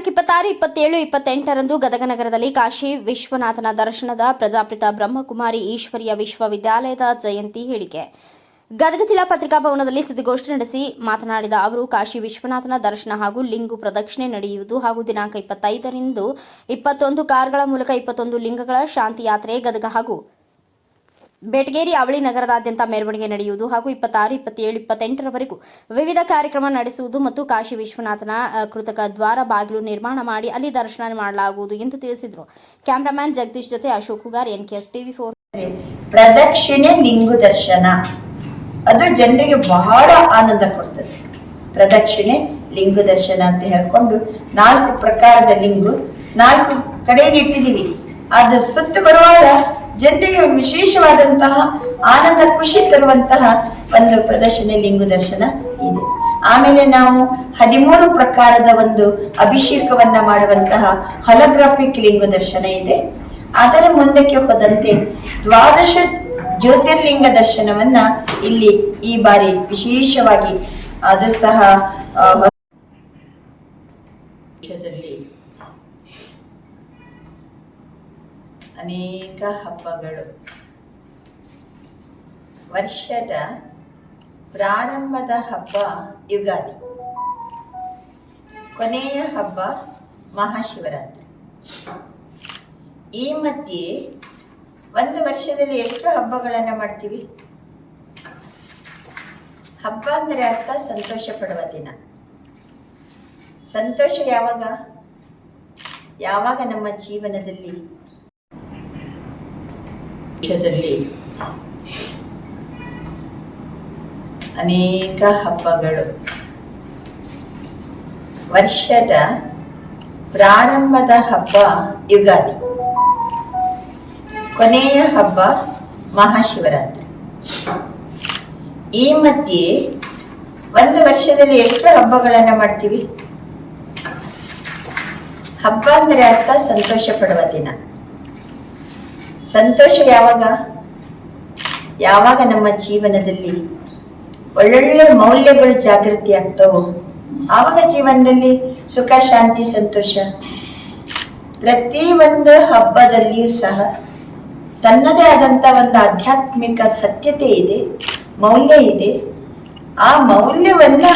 ದಿನಾಂಕ ಇಪ್ಪತ್ತಾರು, ಇಪ್ಪತ್ತೇಳು, ಇಪ್ಪತ್ತೆಂಟರಂದು ಗದಗ ನಗರದಲ್ಲಿ ಕಾಶಿ ವಿಶ್ವನಾಥನ ದರ್ಶನದ ಪ್ರಜಾಪಿತ ಬ್ರಹ್ಮಕುಮಾರಿ ಈಶ್ವರಿಯ ವಿಶ್ವವಿದ್ಯಾಲಯದ ಜಯಂತಿ ಹೇಳಿಕೆ. ಗದಗ ಜಿಲ್ಲಾ ಪತ್ರಿಕಾ ಭವನದಲ್ಲಿ ಸುದ್ದಿಗೋಷ್ಠಿ ನಡೆಸಿ ಮಾತನಾಡಿದ ಅವರು, ಕಾಶಿ ವಿಶ್ವನಾಥನ ದರ್ಶನ ಹಾಗೂ ಲಿಂಗು ಪ್ರದಕ್ಷಿಣೆ ನಡೆಯುವುದು ಹಾಗೂ ದಿನಾಂಕ ಇಪ್ಪತ್ತೈದರಿಂದ ಇಪ್ಪತ್ತೊಂದು ಕಾರ್ಗಳ ಮೂಲಕ ಇಪ್ಪತ್ತೊಂದು ಲಿಂಗಗಳ ಶಾಂತಿ ಯಾತ್ರೆ ಗದಗ ಹಾಗೂ ಬೇಟಗೇರಿ ಅವಳಿ ನಗರದಾದ್ಯಂತ ಮೆರವಣಿಗೆ ನಡೆಯುವುದು ಹಾಗೂ ಇಪ್ಪತ್ತಾರು, ಇಪ್ಪತ್ತೇಳು, ಇಪ್ಪತ್ತೆಂಟರವರೆಗೂ ವಿವಿಧ ಕಾರ್ಯಕ್ರಮ ನಡೆಸುವುದು ಮತ್ತು ಕಾಶಿ ವಿಶ್ವನಾಥನ ಕೃತಕ ದ್ವಾರ ಬಾಗಿಲು ನಿರ್ಮಾಣ ಮಾಡಿ ಅಲ್ಲಿ ದರ್ಶನ ಮಾಡಲಾಗುವುದು ಎಂದು ತಿಳಿಸಿದರು. ಕ್ಯಾಮರಾಮ್ಯಾನ್ ಜಗದೀಶ್ ಜೊತೆ Ashok Kugar NKS TV four. ಪ್ರದಕ್ಷಿಣೆ ಲಿಂಗು ದರ್ಶನ. ಅದು ಜನರಿಗೆ ಬಹಳ ಆನಂದ ಕೊಡ್ತದೆ. ಪ್ರದಕ್ಷಿಣೆ, ಲಿಂಗು ದರ್ಶನ ಅಂತ ಹೇಳ್ಕೊಂಡು ನಾಲ್ಕು ಪ್ರಕಾರದ ಲಿಂಗು. ನಾಲ್ಕು ಕಡೆಯಲ್ಲಿ ಇಟ್ಟಿದ್ದೀವಿ ಅದು ಸುತ್ತು ಬರುವಾಗ ಜನರಿಗೆ ವಿಶೇಷವಾದಂತಹ ಆನಂದ, ಖುಷಿ ತರುವಂತಹ ಒಂದು ಪ್ರದರ್ಶನ, ಲಿಂಗು ದರ್ಶನ ಇದೆ. ಆಮೇಲೆ ನಾವು ಹದಿಮೂರು ಪ್ರಕಾರದ ಒಂದು ಅಭಿಷೇಕವನ್ನ ಮಾಡುವಂತಹ ಹೊಲೋಗ್ರಾಫಿಕ್ ಲಿಂಗು ದರ್ಶನ ಇದೆ. ಅದರ ಮುಂದಕ್ಕೆ ಹೋದಂತೆ ದ್ವಾದಶ ಜ್ಯೋತಿರ್ಲಿಂಗ ದರ್ಶನವನ್ನ ಇಲ್ಲಿ ಈ ಬಾರಿ ವಿಶೇಷವಾಗಿ ಅದು ಸಹ ಅನೇಕ ಹಬ್ಬಗಳು. ವರ್ಷದ ಪ್ರಾರಂಭದ ಹಬ್ಬ ಯುಗಾದಿ. ಕೊನೆಯ ಹಬ್ಬ ಮಹಾಶಿವರಾತ್ರಿ. ಈ ಮಧ್ಯೆ ಒಂದು ವರ್ಷದಲ್ಲಿ ಎಷ್ಟು ಹಬ್ಬಗಳನ್ನು ಮಾಡ್ತೀವಿ? ಹಬ್ಬ ಅಂದರೆ ಅರ್ಥ ಸಂತೋಷ ಪಡುವ ದಿನ. ಸಂತೋಷ ಯಾವಾಗ? ಯಾವಾಗ ನಮ್ಮ ಜೀವನದಲ್ಲಿ? ದೇಶದಲ್ಲಿ ಅನೇಕ ಹಬ್ಬಗಳು. ವರ್ಷದ ಪ್ರಾರಂಭದ ಹಬ್ಬ ಯುಗಾದಿ. ಕೊನೆಯ ಹಬ್ಬ ಮಹಾಶಿವರಾತ್ರಿ. ಈ ಮಧ್ಯೆ ಒಂದು ವರ್ಷದಲ್ಲಿ ಎಷ್ಟು ಹಬ್ಬಗಳನ್ನು ಮಾಡ್ತೀವಿ? ಹಬ್ಬ ಅಂದರೆ ಅರ್ಥ, ಸಂತೋಷ ಪಡುವ ದಿನ. ಸಂತೋಷ ಯಾವಾಗ? ಯಾವಾಗ ನಮ್ಮ ಜೀವನದಲ್ಲಿ ಒಳ್ಳೊಳ್ಳೆ ಮೌಲ್ಯಗಳು ಜಾಗೃತಿ ಆಗ್ತವೋ? ಆವಾಗ ಜೀವನದಲ್ಲಿ ಸುಖ, ಶಾಂತಿ, ಸಂತೋಷ? ಪ್ರತಿಯೊಂದು ಹಬ್ಬದಲ್ಲಿಯೂ ಸಹ ತನ್ನದೇ ಆದಂಥ ಒಂದು ಆಧ್ಯಾತ್ಮಿಕ ಸತ್ಯತೆ ಇದೆ, ಮೌಲ್ಯ ಇದೆ. ಆ ಮೌಲ್ಯವನ್ನ